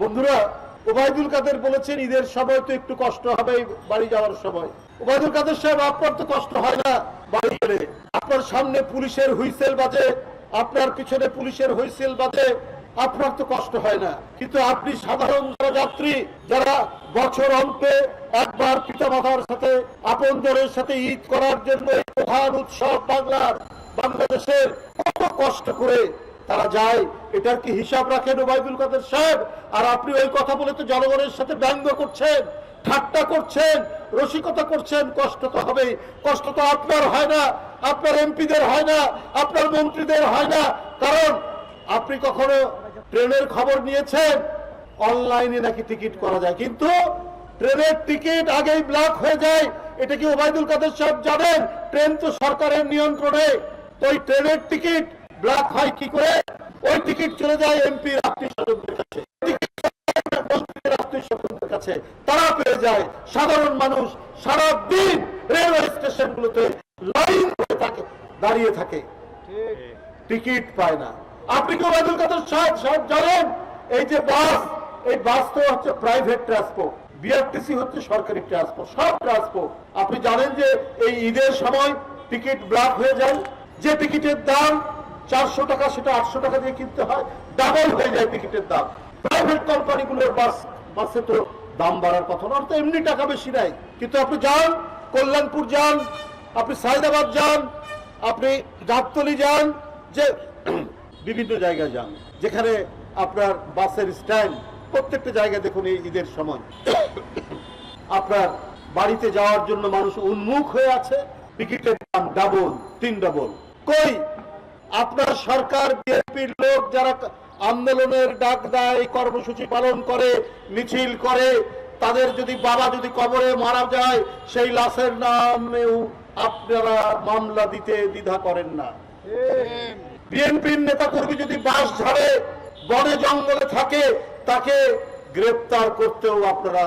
বন্ধুরা, ওবায়দুল কাদের বলেছেন, ঈদের সময় তো একটু কষ্ট হবে বাড়ি যাওয়ার সময়। ওবায়দুল কাদের সাহেব, আপনার তো কষ্ট হয় না বাড়ি গেলে। আপনার সামনে পুলিশের হুইসেল বাজে, আপনার পিছনে পুলিশের হুইসেল বাজে, আপনার তো কষ্ট হয় না। কিন্তু আপনি সাধারণ যারা যাত্রী যারা বছর অন্তে একবার পিতামাতার সাথে, আপনজনের সাথে ঈদ করার জন্য প্রধান উৎসব বাংলার, বাংলাদেশের কত কষ্ট করে তারা যায়। এটার কি হিসাব রাখেন ওবায়দুল কাদের সাহেব? আর আপনি ওই কথা বলে তো জনগণের সাথে ব্যঙ্গ করছেন, ঠাট্টা করছেন, রসিকতা করছেন, কষ্ট তো হবেই। কষ্ট তো আপনার হয় না, আপনার এমপিদের হয় না, আপনার মন্ত্রীদের হয় না। কারণ আপনি কখনো ট্রেনের খবর নিয়েছেন? অনলাইনে নাকি টিকিট করা যায়। কিন্তু ট্রেনের টিকিট আগেই ব্লক হয়ে যায়। এটা কি ওবায়দুল কাদের সাহেব জানেন? ট্রেন তো সরকারের নিয়ন্ত্রণে। তো ওই ট্রেনের টিকিট ব্লক হয় কি করে? ওই টিকিট চলে যায় এমপি তারা পেয়ে যায় সাধারণ মানুষ রেলওয়ে লাইন থাকে, দাঁড়িয়ে থাকে। টিকিট পায় না। আপনি জানেন? এই যে বাস, এই বাস তো হচ্ছে প্রাইভেট সরকারি সব ট্রান্সপোর্ট আপনি জানেন যে এই ঈদের সময় টিকিট ব্লক হয়ে যায়। যে টিকিটের দাম চারশো টাকা সেটা আটশো টাকা দিয়ে কিনতে হয় ডাবল হয়ে যায় টিকিটের দাম। প্রাইভেট কোম্পানিগুলোর বাস বাসে তো দাম বাড়ার কথা না তো এমনি টাকা বেশি নাই। কিন্তু আপনি যান, কল্যাণপুর যান, আপনি সাইদাবাদ যান, আপনি গাবতলি যান, যে বিভিন্ন জায়গায় যান, যেখানে আপনার বাসের স্ট্যান্ড প্রত্যেকটা জায়গায় দেখুন এই ঈদের সময়। আপনার বাড়িতে যাওয়ার জন্য মানুষ উন্মুখ হয়ে আছে, টিকিটের দাম ডাবল তিন ডাবল কই? আপনার সরকার, বিএনপির লোক যারা আন্দোলনের ডাক দেয়, কর্মসূচি পালন করে, মিছিল করে, তাদের যদি বাবা যদি কবরে মারা যায়, সেই লাশের নামেও আপনারা মামলা দিতে দ্বিধা করেন না। বিএনপির নেতা কর্মী যদি বাস ঝাড়ে, বনে জঙ্গলে থাকে, তাকে গ্রেপ্তার করতেও আপনারা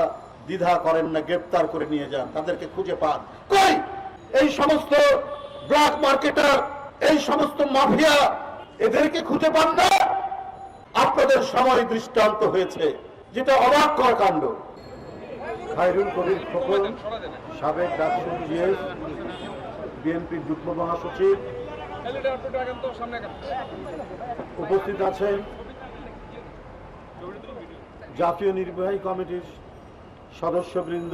দ্বিধা করেন না, গ্রেপ্তার করে নিয়ে যান, তাদেরকে খুঁজে পান। কই? এই সমস্ত ব্ল্যাক মার্কেটার এই সমস্ত মাফিয়া এদেরকে খুঁজে পান না। আপনাদের সময় দৃষ্টান্ত হয়েছে, যেটা অবাক কর কাণ্ড। খায়রুল কবির খোকন, সাবেক জিএস, বিএনপির যুগ্ম মহাসচিব। উপস্থিত আছেন জাতীয় নির্বাহী কমিটির সদস্যবৃন্দ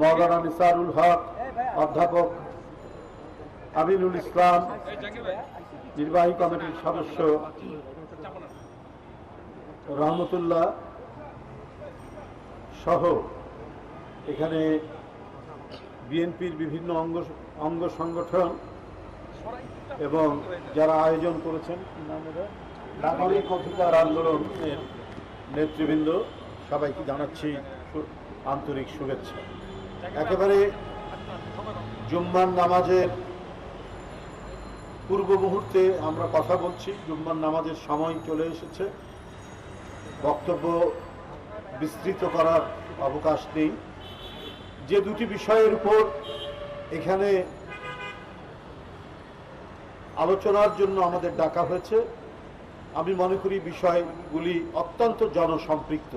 মৌলানা নিসারুল হক, অধ্যাপক আমিনুল ইসলাম নির্বাহী কমিটির সদস্য রহমতুল্লাহ সহ এখানে বিএনপির বিভিন্ন অঙ্গ অঙ্গ সংগঠন এবং যারা আয়োজন করেছেন? নাগরিক অধিকার আন্দোলনের নেতৃবৃন্দ, সবাইকে জানাচ্ছি আন্তরিক শুভেচ্ছা একেবারে জুম্মান নামাজের পূর্ব মুহূর্তে আমরা কথা বলছি, জুম্মার নামাজের সময় চলে এসেছে। বক্তব্য বিস্তৃত করার অবকাশ নেই। যে দুটি বিষয়ের উপর এখানে আলোচনার জন্য আমাদের ডাকা হয়েছে, আমি মনে করি বিষয়গুলি অত্যন্ত জনসম্পৃক্ত।